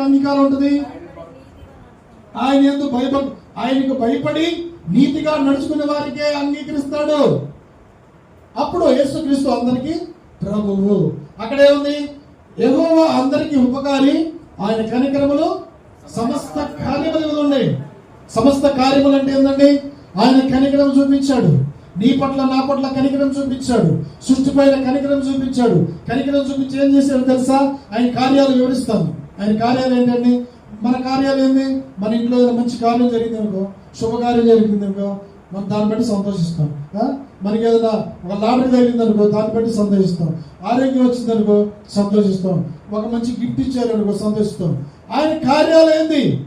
ఆయనకు అంగీకారం ఉంటుంది. ఆయన ఎందుకు భయప ఆయనకు భయపడి నీతిగా నడుచుకునే వారికే అంగీకరిస్తాడు. అప్పుడు యేసుక్రీస్తు అందరికి ప్రభువు. అక్కడే ఉంది. యెహోవా అందరికి ఉపకారి. ఆయన కనికరములు సమస్త కార్యములు ఉన్నాయి. సమస్త కార్యములు అంటే ఏంటండి ఆయన కనికరం చూపించాడు. నీ పట్ల నా పట్ల కనికరం చూపించాడు. సృష్టి పైన కనికరం చూపించాడు. కనికరం చూపించి ఏం చేశాడు తెలుసా? ఆయన కార్యాలు వివరిస్తాను. ఆయన కార్యాలు ఏంటండి? మన కార్యాలు ఏంది? మన ఇంట్లో ఏదైనా మంచి కార్యం జరిగింది అనుకో శుభకార్యం జరిగింది అనుకో మనం దాన్ని బట్టి సంతోషిస్తాం. మనకి ఏదైనా ఒక లాటరీ తగిలింది అనుకో దాన్ని బట్టి సంతోషిస్తాం. ఆరోగ్యం వచ్చింది అనుకో సంతోషిస్తాం. ఒక మంచి గిఫ్ట్ ఇచ్చారు అనుకో సంతోషిస్తాం. ఆయన కార్యాలు ఏంది?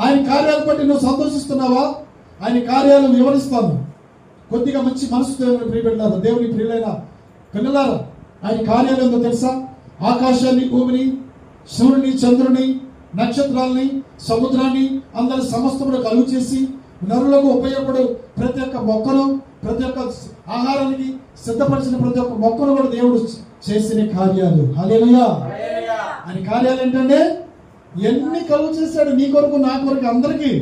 ఆయన కార్యాలు బట్టి నువ్వు సంతోషిస్తున్నావా? ఆయన కార్యాలు వివరిస్తాను. కొద్దిగా మంచి మనసు దేవుని ప్రియబిడ్డారు దేవుని ప్రియులైన పిల్లలారా ఆయన కార్యాలు ఏందో తెలుసా? ఆకాశాన్ని భూమిని సూర్యుని చంద్రుని నక్షత్రాలని సముద్రాన్ని అందరి సమస్తమును కలుగు చేసి నరులకు ఉపయోగపడు ప్రతి ఒక్క మొక్కను ప్రతి ఒక్క ఆహారానికి సిద్ధపరిచిన ప్రతి ఒక్క మొక్కను కూడా దేవుడు చేసిన కార్యాలు. హల్లెలూయా. ఆయన కార్యాలు ఏంటంటే ఎన్ని కలుగు చేశాడు నీ కొరకు నా కొరకు అందరికీ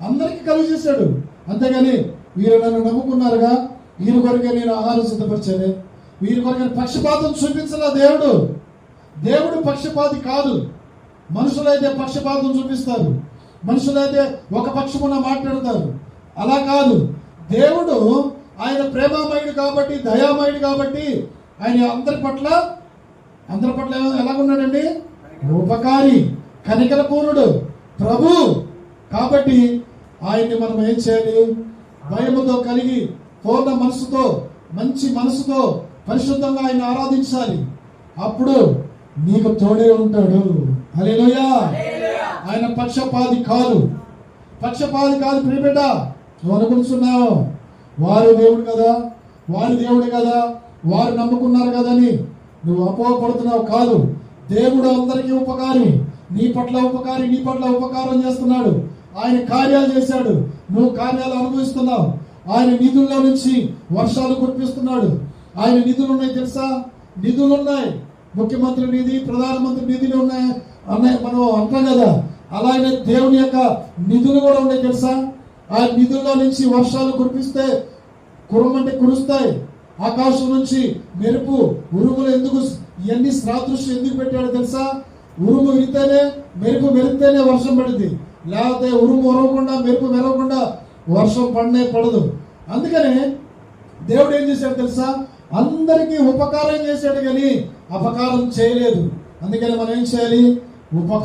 అందరికీ కలుగు చేశాడు. అంతేగాని వీరు నన్ను నమ్ముకున్నారుగా వీరి కొరకే నేను ఆహారం సిద్ధపరిచానే వీరి కొరకే పక్షపాతం చూపించలా దేవుడు. దేవుడు పక్షపాతి కాదు. మనుషులైతే పక్షపాతం చూపిస్తారు. మనుషులైతే ఒక పక్షమున మాట్లాడతారు. అలా కాదు. దేవుడు ఆయన ప్రేమామయుడు కాబట్టి దయామయుడు కాబట్టి ఆయన అందరి పట్ల అందరి పట్ల ఎలా- ఎలాగున్నాడండి? ఉపకారి కనికల పూర్ణుడు ప్రభు. కాబట్టి ఆయన్ని మనం ఏం చేయాలి? భయముతో కలిగి పూర్ణ మనసుతో మంచి మనసుతో పరిశుద్ధంగా ఆయన ఆరాధించాలి. అప్పుడు నీకు తోడే ఉంటాడు. హల్లెలూయా. ఆయన పక్షపాతి కాదు. పక్షపాతి కాదు ప్రియబిడ్డ నువ్వు అనుకుంటున్నావు. వారు దేవుడు కదా. వారి దేవుడు కదా. వారు నమ్ముకున్నారు కదని నువ్వు అపోహపడుతున్నావు కాదు. దేవుడు అందరికీ ఉపకారి. నీ పట్ల ఉపకారి నీ పట్ల ఉపకారం చేస్తున్నాడు. ఆయన కార్యాలు చేశాడు. నువ్వు కార్యాలు అనుభవిస్తున్నావు. ఆయన నిధుల్లో నుంచి వర్షాలు కురిపిస్తున్నాడు. ఆయన నిధులు ఉన్నాయి తెలుసా? నిధులు ఉన్నాయి. ముఖ్యమంత్రి నిధి ప్రధానమంత్రి నిధులు ఉన్నాయి. అన్నాయి మనం అంటాం కదా అలాగే దేవుని యొక్క నిధులు కూడా ఉన్నాయి తెలుసా? ఆ నిధుల్లో నుంచి వర్షాలు కురిపిస్తే కురమంటే కురుస్తాయి. ఆకాశం నుంచి మెరుపు ఉరుములు ఎందుకు ఇవన్నీ సాదృశ్యం ఎందుకు పెట్టాడో తెలుసా? ఉరుము విరితేనే మెరుపు మెరితేనే వర్షం పడింది. లేకపోతే ఉరుము ఉరవకుండా మెరుపు మెరవకుండా వర్షం పడనే పడదు. అందుకనే దేవుడు ఏం చేశాడు తెలుసా? అందరికీ ఉపకారం చేశాడు కానీ అపకారం చేయలేదు. అందుకని మనం ఏం చేయాలి? ఉపకారం